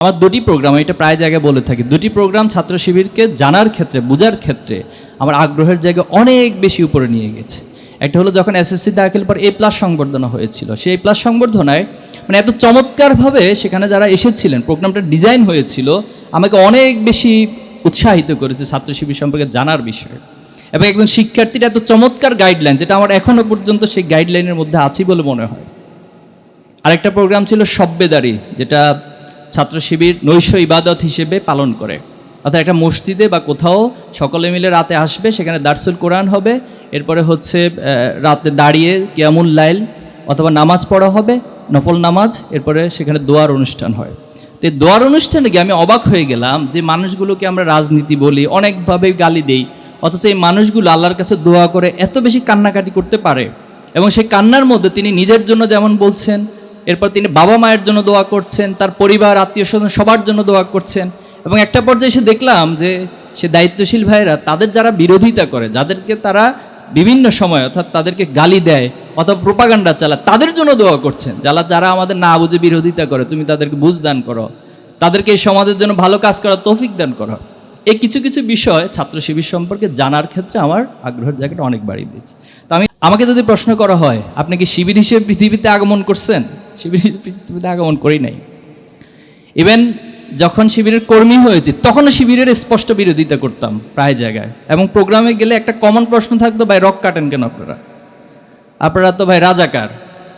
আমার দুটি প্রোগ্রাম এটা প্রায় জায়গায় বলে থাকি। দুটি প্রোগ্রাম ছাত্র শিবিরকে জানার ক্ষেত্রে, বোঝার ক্ষেত্রে আমার আগ্রহের জায়গা অনেক বেশি উপরে নিয়ে গেছে। একটা হলো যখন এসএসসি দাখিল পর এ প্লাস সংবর্ধনা হয়েছিল। সেই প্লাস সংবর্ধনায় মানে এত চমৎকারভাবে সেখানে যারা এসেছিলেন প্রোগ্রামটা ডিজাইন হয়েছিল, আমাকে অনেক বেশি উৎসাহিত করেছে ছাত্র শিবির সম্পর্কে জানার বিষয়ে। এবং একজন শিক্ষার্থীর এত চমৎকার গাইডলাইন যেটা আমার এখনও পর্যন্ত সেই গাইডলাইনের মধ্যে আছি বলে মনে হয়। আরেকটা প্রোগ্রাম ছিল সব্বেদারি যেটা ছাত্র শিবির নৈশ ইবাদত হিসেবে পালন করে। অর্থাৎ একটা মসজিদে বা কোথাও সকলে মিলে রাতে আসবে, সেখানে দার্সুল কোরআন হবে, এরপরে হচ্ছে রাতে দাঁড়িয়ে কিয়ামুল লাইল অথবা নামাজ পড়া হবে, নফল নামাজ, এরপরে সেখানে দোয়ার অনুষ্ঠান হয়। তো দোয়ার অনুষ্ঠানে গিয়ে আমি অবাক হয়ে গেলাম যে মানুষগুলোকে আমরা রাজনীতি বলি অনেকভাবে গালি দেই, অথচ এই মানুষগুলো আল্লাহর কাছে দোয়া করে এত বেশি কান্নাকাটি করতে পারে। এবং সেই কান্নার মধ্যে তিনি নিজের জন্য যেমন বলছেন এরপর তিনি বাবা মায়ের জন্য দোয়া করছেন, তার পরিবার, আত্মীয় স্বজন সবার জন্য দোয়া করছেন। এবং একটা পর্যায়ে এসে দেখলাম যে সে দায়িত্বশীল ভাইরা তাদের যারা বিরোধিতা করে, যাদেরকে তারা বিভিন্ন সময় অর্থাৎ তাদেরকে গালি দেয় অথবা প্রোপাগান্ডা চালায়, তাদের জন্য দোয়া করছেন। যারা যারা আমাদের না বুঝে বিরোধিতা করে, তুমি তাদেরকে বুঝ দান করো। তাদেরকে এই সমাজের জন্য ভালো কাজ করার তৌফিক দান করো। এই কিছু কিছু বিষয় ছাত্র শিবির সম্পর্কে জানার ক্ষেত্রে আমার আগ্রহের জায়গাটা অনেক বাড়িয়ে দিয়েছে। তো আমি, আমাকে যদি প্রশ্ন করা হয়, আপনি কি শিবির হিসেবে পৃথিবীতে আগমন করছেন? শিবির পৃথিবীতে আগমন করি নাই। ইভেন যখন শিবিরের কর্মী হয়েছে, তখনও শিবিরের স্পষ্ট বিরোধিতা করতাম প্রায় জায়গায়। এবং প্রোগ্রামে গেলে একটা কমন প্রশ্ন থাকতো, ভাই, রক কাটেন কেন আপনারা? আপনারা তো, ভাই, রাজাকার।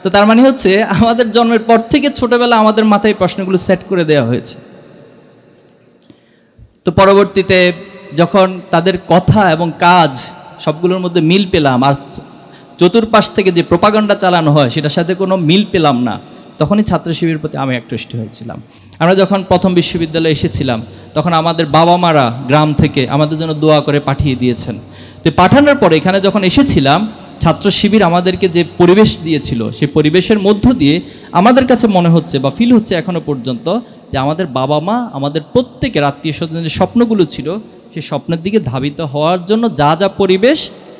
তো তার মানে হচ্ছে, আমাদের জন্মের পর থেকে ছোটবেলা আমাদের মাথায় প্রশ্নগুলো সেট করে দেওয়া হয়েছে। তো পরবর্তীতে যখন তাদের কথা এবং কাজ সবগুলোর মধ্যে মিল পেলাম আর চতুর্পাশ থেকে যে প্রপাগণ্ডা চালানো হয়, সেটার সাথে কোনো মিল পেলাম না। তখনই ছাত্র শিবিরের প্রতি আমি আকৃষ্ট হয়েছিলাম। আমরা যখন প্রথম বিশ্ববিদ্যালয়ে এসেছিলাম, তখন আমাদের বাবা মারা গ্রাম থেকে আমাদের জন্য দোয়া করে পাঠিয়ে দিয়েছেন। তো পাঠানোর পরে এখানে যখন এসেছিলাম, ছাত্র শিবির আমাদেরকে যে পরিবেশ দিয়েছিল সেই পরিবেশের মধ্য দিয়ে আমাদের কাছে মনে হচ্ছে বা ফিল হচ্ছে এখনও পর্যন্ত যে আমাদের বাবা মা আমাদের প্রত্যেকের আত্মীয় স্বজনের যে স্বপ্নগুলো ছিল সেই স্বপ্নের দিকে ধাবিত হওয়ার জন্য যা যা পরিবেশ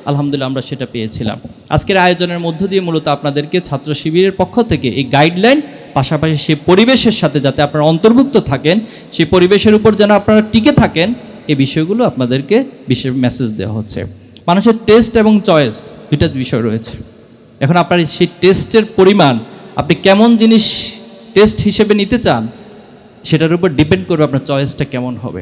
আলহামদুলিল্লাহ আমরা সেটা পেয়েছিলাম। আজকের আয়োজনের মধ্য দিয়ে মূলত আপনাদেরকে ছাত্র শিবিরের পক্ষ থেকে এই গাইডলাইন পাশাপাশি সেই পরিবেশের সাথে যাতে আপনারা অন্তর্ভুক্ত থাকেন সেই পরিবেশের উপর যেন আপনারা টিকে থাকেন এই বিষয়গুলো আপনাদেরকে বিশেষ মেসেজ দেওয়া হচ্ছে। মানুষের টেস্ট এবং চয়েস দুইটা বিষয় রয়েছে। এখন আপনার সেই টেস্টের পরিমাণ, আপনি কেমন জিনিস টেস্ট হিসেবে নিতে চান, সেটার উপর ডিপেন্ড করবে আপনার চয়েসটা কেমন হবে।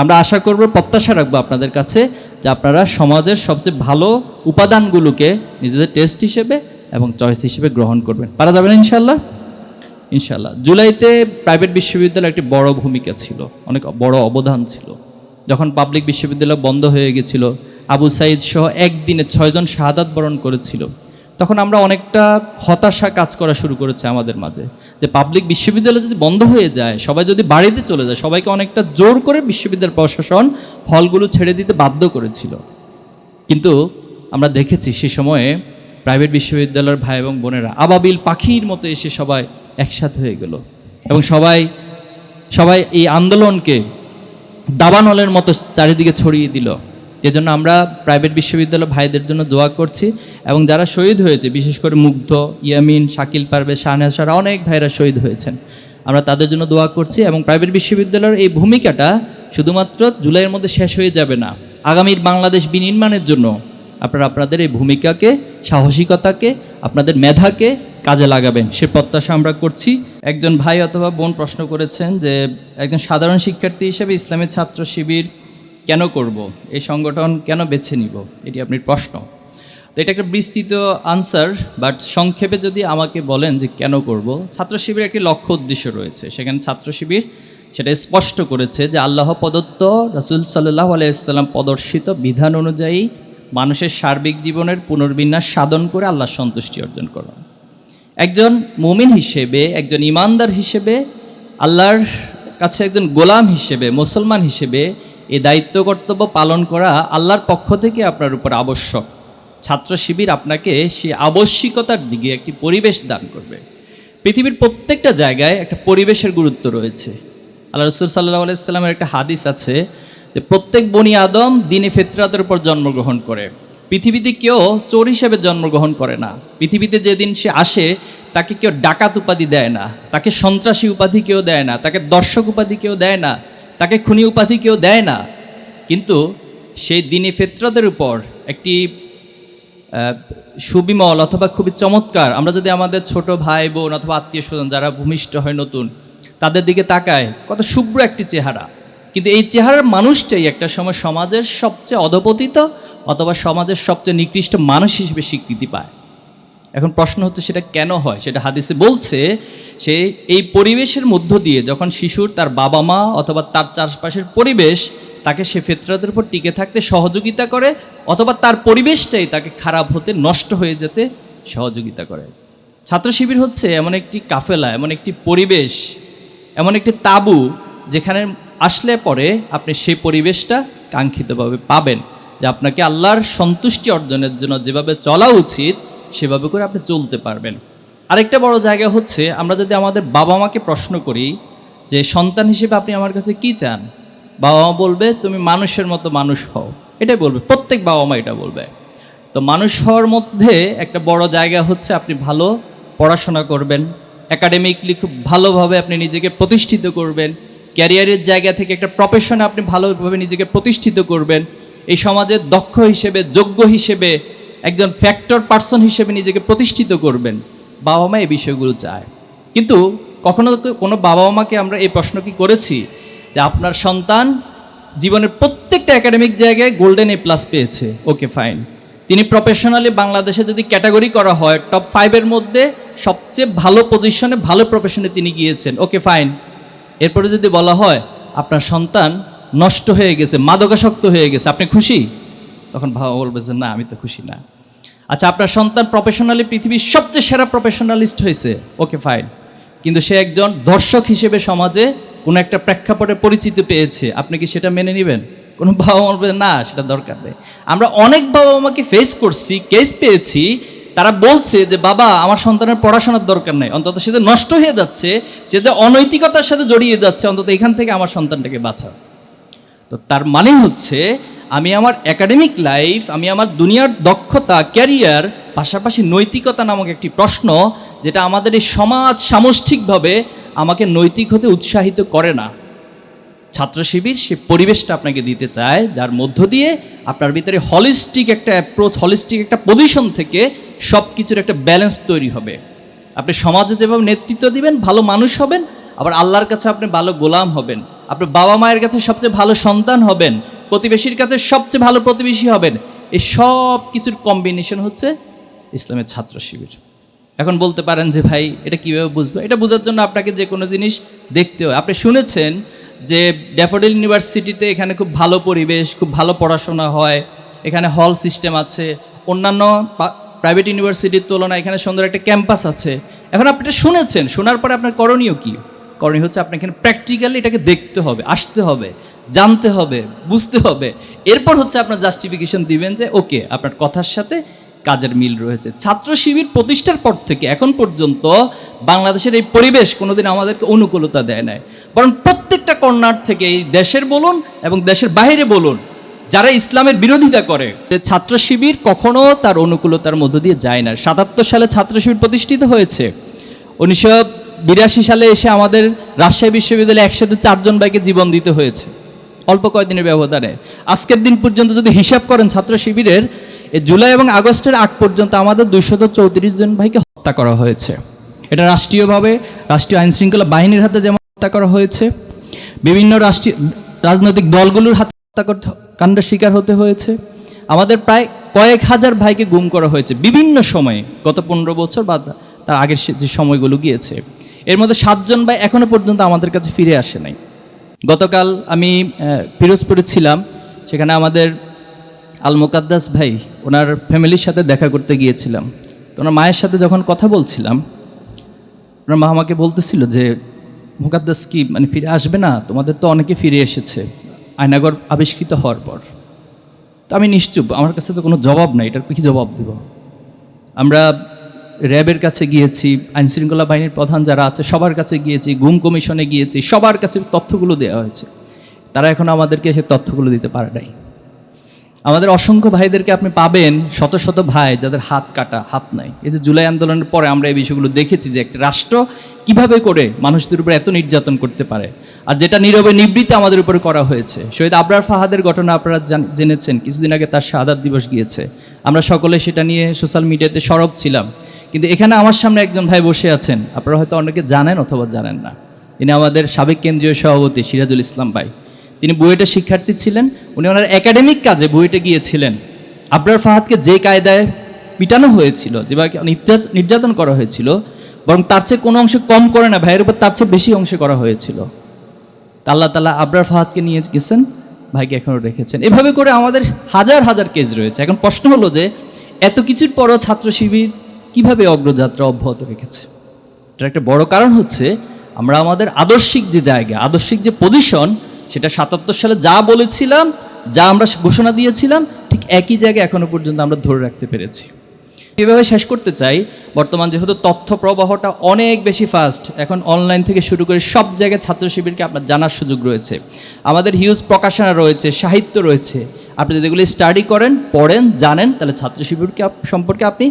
আমরা আশা করব, প্রত্যাশা রাখব আপনাদের কাছে যে আপনারা সমাজের সবচেয়ে ভালো উপাদানগুলোকে নিজেদের টেস্ট হিসেবে এবং চয়েস হিসেবে গ্রহণ করবেন। পারা যাবে না ইনশাল্লাহ ইনশাল্লাহ জুলাইতে প্রাইভেট বিশ্ববিদ্যালয় একটি বড় ভূমিকা ছিল, অনেক বড় অবদান ছিল। যখন পাবলিক বিশ্ববিদ্যালয় বন্ধ হয়ে গেছিল, আবু সাইদ সহ একদিনে ছয়জন শাহাদাত বরণ করেছিল। তখন আমরা অনেকটা হতাশা কাজ করা শুরু করেছে আমাদের মাঝে। যে পাবলিক বিশ্ববিদ্যালয় যদি বন্ধ হয়ে যায়, সবাই যদি বাড়িতে চলে যায়, সবাইকে অনেকটা জোর করে বিশ্ববিদ্যালয় প্রশাসন হলগুলো ছেড়ে দিতে বাধ্য করেছিল। কিন্তু আমরা দেখেছি সে সময়ে প্রাইভেট বিশ্ববিদ্যালয়ের ভাই এবং বোনেরা আবাবিল পাখির মতো এসে সবাই একসাথে হয়ে গেল। এবং সবাই সবাই এই আন্দোলনকে দাবানলের মতো চারিদিকে ছড়িয়ে দিল। এজন্য আমরা প্রাইভেট বিশ্ববিদ্যালয় ভাইদের জন্য দোয়া করছি এবং যারা শহীদ হয়েছে, বিশেষ করে মুগ্ধ, ইয়ামিন, শাকিল পারবে শাহনাজ সারা অনেক ভাইরা শহীদ হয়েছেন। আমরা তাদের জন্য দোয়া করছি এবং প্রাইভেট বিশ্ববিদ্যালয়ের এই ভূমিকাটা শুধুমাত্র জুলাইয়ের মধ্যে শেষ হয়ে যাবে না, আগামীর বাংলাদেশ বিনির্মাণের জন্য আপনারা আপনাদের এই ভূমিকাকে, সাহসিকতাকে, আপনাদের মেধাকে কাজে লাগাবেন। সে প্রত্যাশা আমরা করছি। একজন ভাই অথবা বোন প্রশ্ন করেছেন যে, একজন সাধারণ শিক্ষার্থী হিসেবে ইসলামের ছাত্র শিবির কেন করব? এই সংগঠন কেন বেছে নিব? এটি আপনি প্রশ্ন। তো এটা একটা বিস্তৃত আনসার বাট সংক্ষেপে যদি আমাকে বলেন যে কেন করব, ছাত্র শিবির একটি লক্ষ্য উদ্দেশ্য রয়েছে। সেখানে ছাত্র শিবির সেটা স্পষ্ট করেছে যে আল্লাহ প্রদত্ত রসুল সাল্লাহ আলাইসাল্লাম প্রদর্শিত বিধান অনুযায়ী মানুষের সার্বিক জীবনের পুনর্বিন্যাস সাধন করে আল্লাহর সন্তুষ্টি অর্জন করা একজন মুমিন হিসেবে, একজন ইমানদার হিসেবে, আল্লাহর কাছে একজন গোলাম হিসেবে, মুসলমান হিসেবে এই দায়িত্ব কর্তব্য পালন করা আল্লাহর পক্ষ থেকে আপনার উপর আবশ্যক। ছাত্র শিবির আপনাকে সে আবশ্যিকতার দিকে একটি পরিবেশ দান করবে। পৃথিবীর প্রত্যেকটা জায়গায় একটা পরিবেশের গুরুত্ব রয়েছে। আল্লাহ রসুল সাল্লাহ আলাইস্লামের একটা হাদিস আছে যে, প্রত্যেক বনি আদম দিনে ফেতরাতের উপর জন্মগ্রহণ করে। পৃথিবীতে কেউ চোর হিসেবে জন্মগ্রহণ করে না। পৃথিবীতে যেদিন সে আসে, তাকে কেউ ডাকাত উপাধি দেয় না। তাকে সন্ত্রাসী উপাধি কেউ দেয় না। তাকে দর্শক উপাধি কেউ দেয় না। তাকে খুনি উপাধি কেউ দেয় না। কিন্তু সেই দিনে ফেত্রদের উপর একটি সুবিমল অথবা খুবই চমৎকার, আমরা যদি আমাদের ছোট ভাই বোন অথবা আত্মীয় স্বজন যারা ভূমিষ্ঠ হয় নতুন, তাদের দিকে তাকায়, কত শুভ্র একটি চেহারা। কিন্তু এই চেহারার মানুষটাই একটা সময় সমাজের সবচেয়ে অধপতিত অথবা সমাজের সবচেয়ে নিকৃষ্ট মানুষ হিসেবে স্বীকৃতি পায়। এখন প্রশ্ন হচ্ছে সেটা কেন হয়? সেটা হাদিসে বলছে সে এই পরিবেশের মধ্য দিয়ে যখন শিশুর তার বাবা মা অথবা তার চারপাশের পরিবেশ তাকে সে ফেতরাতের উপর টিকে থাকতে সহযোগিতা করে অথবা তার পরিবেশটাই তাকে খারাপ হতে নষ্ট হয়ে যেতে সহযোগিতা করে। ছাত্র শিবির হচ্ছে এমন একটি কাফেলা, এমন একটি পরিবেশ, এমন একটি তাবু যেখানে আসলে পরে আপনি সেই পরিবেশটা কাঙ্ক্ষিতভাবে পাবেন। যে আপনাকে আল্লাহর সন্তুষ্টি অর্জনের জন্য যেভাবে চলা উচিত সেভাবে করে আপনি চলতে পারবেন। আরেকটা বড় জায়গা হচ্ছে, আমরা যদি আমাদের বাবা মাকে প্রশ্ন করি যে, সন্তান হিসেবে আপনি আমার কাছে কি চান? বাবা মা বলবে, তুমি মানুষের মতো মানুষ হও। এটাই বলবে, প্রত্যেক বাবা মা এটা বলবে। তো মানুষ হওয়ার মধ্যে একটা বড় জায়গা হচ্ছে, আপনি ভালো পড়াশোনা করবেন একাডেমিকলি খুব ভালোভাবে আপনি নিজেকে প্রতিষ্ঠিত করবেন, ক্যারিয়ারের জায়গা থেকে একটা প্রফেশনে আপনি ভালোভাবে নিজেকে প্রতিষ্ঠিত করবেন, এই সমাজের দক্ষ হিসেবে, যোগ্য হিসেবে একজন ফ্যাক্টর পার্সন হিসেবে নিজেকে প্রতিষ্ঠিত করবেন। বাবা মা এই বিষয়গুলো চায়। কিন্তু কখনো কোনো বাবা মাকে আমরা এই প্রশ্ন কি করেছি? যে আপনার সন্তান জীবনের প্রত্যেকটা একাডেমিক জায়গায় গোল্ডেন এ প্লাস পেয়েছে। ওকে ফাইন তিনি প্রফেশনালি বাংলাদেশে যদি ক্যাটাগরি করা হয় টপ ফাইভের মধ্যে সবচেয়ে ভালো পজিশনে ভালো প্রফেশনে তিনি গিয়েছেন। ওকে ফাইন এরপরে যদি বলা হয়, আপনার সন্তান নষ্ট হয়ে গেছে, মাদকাসক্ত হয়ে গেছে, আপনি খুশি? তখন বাবা বলবে যে, না, আমি তো খুশি না। আচ্ছা আপনার সন্তান প্রফেশনালি পৃথিবীর সবচেয়ে সেরা প্রফেশনালিস্ট হয়েছে। ওকে ফাইন কিন্তু সে একজন দর্শক হিসেবে সমাজে কোনো একটা প্রেক্ষাপটে পরিচিতি পেয়েছে। আপনি কি সেটা মেনে নেবেন? কোনো বাবা মা না, সেটা দরকার নেই। আমরা অনেক বাবা মাকে ফেস করছি কেস পেয়েছি। তারা বলছে যে, বাবা, আমার সন্তানের পড়াশোনার দরকার নেই। অন্তত সে যে নষ্ট হয়ে যাচ্ছে, সে যে অনৈতিকতার সাথে জড়িয়ে যাচ্ছে, অন্তত এখান থেকে আমার সন্তানটাকে বাঁচাও। তো তার মানে হচ্ছে আমি আমার একাডেমিক লাইফ আমি আমার দুনিয়ার দক্ষতা ক্যারিয়ার পাশাপাশি নৈতিকতা নামক একটি প্রশ্ন, যেটা আমাদের এই সমাজ সামষ্টিকভাবে আমাকে নৈতিক হতে উৎসাহিত করে না। ছাত্র শিবির, সে পরিবেশটা আপনাকে দিতে চায়, যার মধ্য দিয়ে আপনার ভিতরে হলিস্টিক একটা অ্যাপ্রোচ হলিস্টিক একটা পজিশন থেকে সব কিছুর একটা ব্যালেন্স তৈরি হবে। আপনি সমাজে যেভাবে নেতৃত্ব দিবেন, ভালো মানুষ হবেন, আবার আল্লাহর কাছে আপনি ভালো গোলাম হবেন। আপনার বাবা মায়ের কাছে সবচেয়ে ভালো সন্তান হবেন প্রতিবেশীর কাছে সবচেয়ে ভালো প্রতিবেশী হবেন। এই সব কিছুর কম্বিনেশন হচ্ছে ইসলামের ছাত্র শিবির। এখন বলতে পারেন যে, ভাই, এটা কীভাবে বুঝব? এটা বোঝার জন্য আপনাকে যে কোনো জিনিস দেখতে হয়। আপনি শুনেছেন যে ড্যাফোডিল ইউনিভার্সিটিতে এখানে খুব ভালো পরিবেশ, খুব ভালো পড়াশোনা হয়। এখানে হল সিস্টেম আছে। অন্যান্য প্রাইভেট ইউনিভার্সিটির তুলনায় এখানে সুন্দর একটা ক্যাম্পাস আছে। এখন আপনি এটা শুনেছেন, শোনার পরে আপনার করণীয় কী? করণীয় হচ্ছে আপনি এখানে প্র্যাকটিক্যালি এটাকে দেখতে হবে, আসতে হবে। জানতে হবে, বুঝতে হবে। এরপর হচ্ছে আপনার জাস্টিফিকেশন দিবেন যে ওকে আপনার কথার সাথে কাজের মিল রয়েছে। ছাত্র শিবির প্রতিষ্ঠার পর থেকে, এখন পর্যন্ত বাংলাদেশের এই পরিবেশ কোনোদিন আমাদেরকে অনুকূলতা দেয় নাই। বরং প্রত্যেকটা কর্নার থেকে এই দেশের বলুন এবং দেশের বাইরে বলুন, যারা ইসলামের বিরোধিতা করে ছাত্র শিবির কখনো তার অনুকূলতার মধ্য দিয়ে যায় না। সাতাত্তর সালে ছাত্র শিবির প্রতিষ্ঠিত হয়েছে। উনিশশো বিরাশি সালে এসে আমাদের রাজশাহী বিশ্ববিদ্যালয়ে একসাথে চারজন ভাইকে জীবন দিতে হয়েছে। অল্প কয়েকদিনের ব্যবধানে। আজকের দিন পর্যন্ত যদি হিসাব করেন ছাত্র শিবিরের জুলাই এবং আগস্টের আগ পর্যন্ত আমাদের দুইশত চৌত্রিশ জন ভাইকে হত্যা করা হয়েছে। এটা রাষ্ট্রীয়ভাবে, রাষ্ট্রীয় আইন শৃঙ্খলা বাহিনীর হাতে যেমন হত্যা করা হয়েছে, বিভিন্ন রাষ্ট্রীয়, রাজনৈতিক দলগুলোর হাতে হত্যা কাণ্ডের শিকার হতে হয়েছে। আমাদের প্রায় কয়েক হাজার ভাইকে গুম করা হয়েছে বিভিন্ন সময়ে। গত পনেরো বছর বা তার আগের যে সময়গুলো গিয়েছে। এর মধ্যে সাতজন ভাই এখনও পর্যন্ত আমাদের কাছে ফিরে আসে নাই। গতকাল আমি পিরোজপুরে ছিলাম, সেখানে আমাদের আল মুকাদ্দাস ভাই, ওনার ফ্যামিলির সাথে দেখা করতে গিয়েছিলাম। তো ওনার মায়ের সাথে যখন কথা বলছিলাম, ওনার মা আমাকে বলতেছিল যে, মুকাদ্দাস কি মানে ফিরে আসবে না? তোমাদের তো অনেকে ফিরে এসেছে, আয়নাগর আবিষ্কৃত হওয়ার পর। তো আমি নিশ্চুপ, আমার কাছে তো কোনো জবাব নাই, এটার কি জবাব দিব? আমরা র্যাবের কাছে গিয়েছি আইনশৃঙ্খলা বাহিনীর প্রধান যারা আছে, সবার কাছে গিয়েছি, গুম কমিশনে গিয়েছি, সবার কাছে তথ্যগুলো দেওয়া হয়েছে। তারা এখন আমাদেরকে সে তথ্যগুলো দিতে পারে নাই। আমাদের অসংখ্য ভাইদেরকে আপনি পাবেন, শত শত ভাই যাদের হাত কাটা, হাত নাই। এই যে জুলাই আন্দোলনের পরে আমরা এই বিষয়গুলো দেখেছি যে একটা রাষ্ট্র কীভাবে করে মানুষদের উপর এত নির্যাতন করতে পারে। আর যেটা নীরবে নিবৃত্তি আমাদের উপরে করা হয়েছে। শহীদ আবরার ফাহাদের ঘটনা আপনারা জেনেছেন, কিছুদিন আগে তার শাহাদাত দিবস গিয়েছে। আমরা সকলে সেটা নিয়ে সোশ্যাল মিডিয়াতে সরব ছিলাম। কিন্তু এখানে আমার সামনে একজন ভাই বসে আছেন। আপনারা হয়তো অনেকে জানেন অথবা জানেন না। তিনি আমাদের সাবেক কেন্দ্রীয় সভাপতি সিরাজুল ইসলাম ভাই। তিনি বুয়েটের শিক্ষার্থী ছিলেন। উনি ওনার একাডেমিক কাজে বুয়েটে গিয়েছিলেন। আবরার ফাহাদকে যে কায়দায় পিটানো হয়েছিল যেভাবে নির্যাত- নির্যাতন করা হয়েছিল, বরং তার চেয়ে কোনো অংশে কম করে না, ভাইয়ের উপর তার চেয়ে বেশি অংশে করা হয়েছিল। আল্লাহ তালা আবরার ফাহাদকে নিয়ে গেছেন, ভাইকে এখনও রেখেছেন। এভাবে করে আমাদের হাজার হাজার কেস রয়েছে। এখন প্রশ্ন হলো যে, এত কিছুর পরও ছাত্র শিবির কীভাবে অগ্রযাত্রা অব্যাহত রেখেছে? এটার একটা বড় কারণ হচ্ছে, আমরা আমাদের আদর্শিক যে জায়গা, আদর্শিক যে পজিশন সেটা সাতাত্তর সালে যা বলেছিলাম, যা আমরা ঘোষণা দিয়েছিলাম, ঠিক একই জায়গায় এখনও পর্যন্ত আমরা ধরে রাখতে পেরেছি। এভাবে শেষ করতে চাই, বর্তমান যেহেতু তথ্য প্রবাহটা অনেক বেশি ফাস্ট এখন অনলাইন থেকে শুরু করে সব জায়গায় ছাত্র শিবিরকে আপনার জানার সুযোগ রয়েছে। আমাদের হিউজ প্রকাশনা রয়েছে, সাহিত্য রয়েছে আপনি যদি এগুলি স্টাডি করেন, পড়েন, জানেন, তাহলে ছাত্র শিবিরকে সম্পর্কে আপনি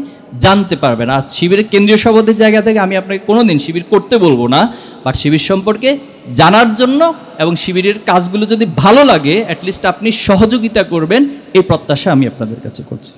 জানতে পারবেন। আর শিবিরের কেন্দ্রীয় সভাপতির জায়গা থেকে আমি আপনাকে কোনো দিন শিবির করতে বলব না বাট শিবির সম্পর্কে জানার জন্য এবং শিবিরের কাজগুলো যদি ভালো লাগে অ্যাটলিস্ট আপনি সহযোগিতা করবেন, এই প্রত্যাশা আমি আপনাদের কাছে করছি।